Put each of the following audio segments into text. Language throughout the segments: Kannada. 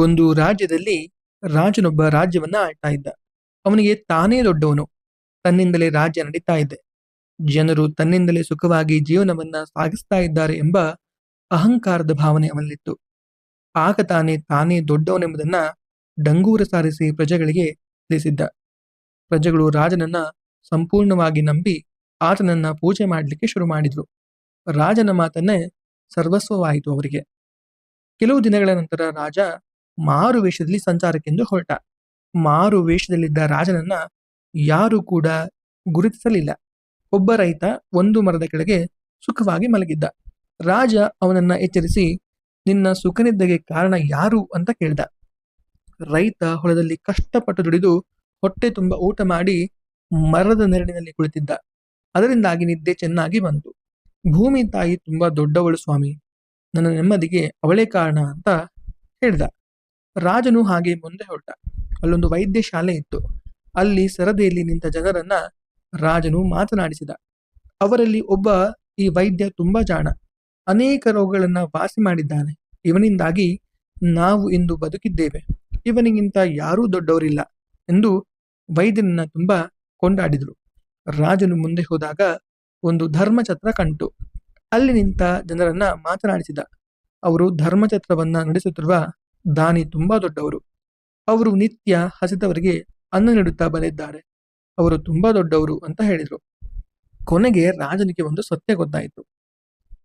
ಒಂದು ರಾಜ್ಯದಲ್ಲಿ ರಾಜನೊಬ್ಬ ರಾಜ್ಯವನ್ನ ಆಳ್ತಾ ಇದ್ದ. ಅವನಿಗೆ ತಾನೇ ದೊಡ್ಡವನು. ತನ್ನಿಂದಲೇ ರಾಜ್ಯ ನಡೀತಾ ಇದೆ. ಜನರು ತನ್ನಿಂದಲೇ ಸುಖವಾಗಿ ಜೀವನವನ್ನ ಸಾಗಿಸ್ತಾ ಇದ್ದಾರೆ ಎಂಬ ಅಹಂಕಾರದ ಭಾವನೆ ಅವನಲ್ಲಿತ್ತು. ಆಗ ತಾನೇ ತಾನೇ ದೊಡ್ಡವನೆಂಬುದನ್ನ ಡಂಗೂರ ಸಾರಿಸಿ ಪ್ರಜೆಗಳಿಗೆ ತಿಳಿಸಿದ್ದ. ಪ್ರಜೆಗಳು ರಾಜನನ್ನ ಸಂಪೂರ್ಣವಾಗಿ ನಂಬಿ ಆತನನ್ನ ಪೂಜೆ ಮಾಡಲಿಕ್ಕೆ ಶುರು ಮಾಡಿದ್ರು. ರಾಜನ ಮಾತನ್ನೇ ಸರ್ವಸ್ವವಾಯಿತು ಅವರಿಗೆ. ಕೆಲವು ದಿನಗಳ ನಂತರ ರಾಜ ಮಾರು ವೇಷದಲ್ಲಿ ಸಂಚಾರಕ್ಕೆಂದು ಹೊರಟ. ಮಾರು ವೇಷದಲ್ಲಿದ್ದ ರಾಜನನ್ನ ಯಾರು ಕೂಡ ಗುರುತಿಸಲಿಲ್ಲ. ಒಬ್ಬ ರೈತ ಒಂದು ಮರದ ಕೆಳಗೆ ಸುಖವಾಗಿ ಮಲಗಿದ್ದ. ರಾಜ ಅವನನ್ನ ಎಚ್ಚರಿಸಿ, ನಿನ್ನ ಸುಖನಿದ್ದಗೆ ಕಾರಣ ಯಾರು? ಅಂತ ಕೇಳ್ದ. ರೈತ ಹೊಲದಲ್ಲಿ ಕಷ್ಟಪಟ್ಟು ದುಡಿದು ಹೊಟ್ಟೆ ತುಂಬ ಊಟ ಮಾಡಿ ಮರದ ನೆರಳಿನಲ್ಲಿ ಕುಳಿತಿದ್ದ. ಅದರಿಂದಾಗಿ ನಿದ್ದೆ ಚೆನ್ನಾಗಿ ಬಂತು. ಭೂಮಿ ತಾಯಿ ತುಂಬಾ ದೊಡ್ಡವಳು ಸ್ವಾಮಿ. ನನ್ನ ನೆಮ್ಮದಿಗೆ ಅವಳೇ ಕಾರಣ ಅಂತ ಹೇಳ್ದ. ರಾಜನು ಹಾಗೆ ಮುಂದೆ ಹೊರಟ. ಅಲ್ಲೊಂದು ವೈದ್ಯ ಶಾಲೆ ಇತ್ತು. ಅಲ್ಲಿ ಸರದಿಯಲ್ಲಿ ನಿಂತ ಜನರನ್ನ ರಾಜನು ಮಾತನಾಡಿಸಿದ. ಅವರಲ್ಲಿ ಒಬ್ಬ ಈ ವೈದ್ಯ ತುಂಬಾ ಜಾಣ. ಅನೇಕ ರೋಗಗಳನ್ನ ವಾಸಿ ಮಾಡಿದ್ದಾನೆ. ಇವನಿಂದಾಗಿ ನಾವು ಇಂದು ಬದುಕಿದ್ದೇವೆ. ಇವನಿಗಿಂತ ಯಾರೂ ದೊಡ್ಡವರಿಲ್ಲ ಎಂದು ವೈದ್ಯನನ್ನ ತುಂಬಾ ಕೊಂಡಾಡಿದರು. ರಾಜನು ಮುಂದೆ ಹೋದಾಗ ಒಂದು ಧರ್ಮಛತ್ರ ಕಂಟು. ಅಲ್ಲಿ ನಿಂತ ಜನರನ್ನ ಮಾತನಾಡಿಸಿದ. ಅವರು ಧರ್ಮಛತ್ರವನ್ನ ನಡೆಸುತ್ತಿರುವ ದಾನಿ ತುಂಬಾ ದೊಡ್ಡವರು. ಅವರು ನಿತ್ಯ ಹಸಿದವರಿಗೆ ಅನ್ನ ನೀಡುತ್ತಾ ಬಂದಿದ್ದಾರೆ ಅವರು ತುಂಬಾ ದೊಡ್ಡವರು ಅಂತ ಹೇಳಿದರು. ಕೊನೆಗೆ ರಾಜನಿಗೆ ಒಂದು ಸತ್ಯ ಗೊತ್ತಾಯಿತು.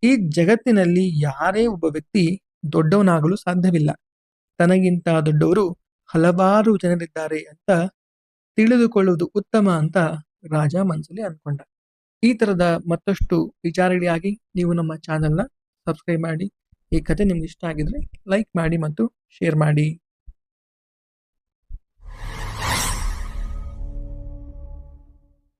ಈ ಜಗತ್ತಿನಲ್ಲಿ ಯಾರೇ ಒಬ್ಬ ವ್ಯಕ್ತಿ ದೊಡ್ಡವನಾಗಲು ಸಾಧ್ಯವಿಲ್ಲ. ತನಗಿಂತ ದೊಡ್ಡವರು ಹಲವಾರು ಜನರಿದ್ದಾರೆ ಅಂತ ತಿಳಿದುಕೊಳ್ಳುವುದು ಉತ್ತಮ ಅಂತ ರಾಜ ಮನಸ್ಸಲ್ಲಿ ಅಂದ್ಕೊಂಡ ಈ ತರದ ಮತ್ತಷ್ಟು ವಿಚಾರಗಳಿಗಾಗಿ ನೀವು ನಮ್ಮ ಚಾನೆಲ್ನ ಸಬ್ಸ್ಕ್ರೈಬ್ ಮಾಡಿ. ಈ ಕತೆ ನಿಮ್ಗೆ ಇಷ್ಟ ಆಗಿದ್ರೆ ಲೈಕ್ ಮಾಡಿ ಮತ್ತು ಶೇರ್ ಮಾಡಿ.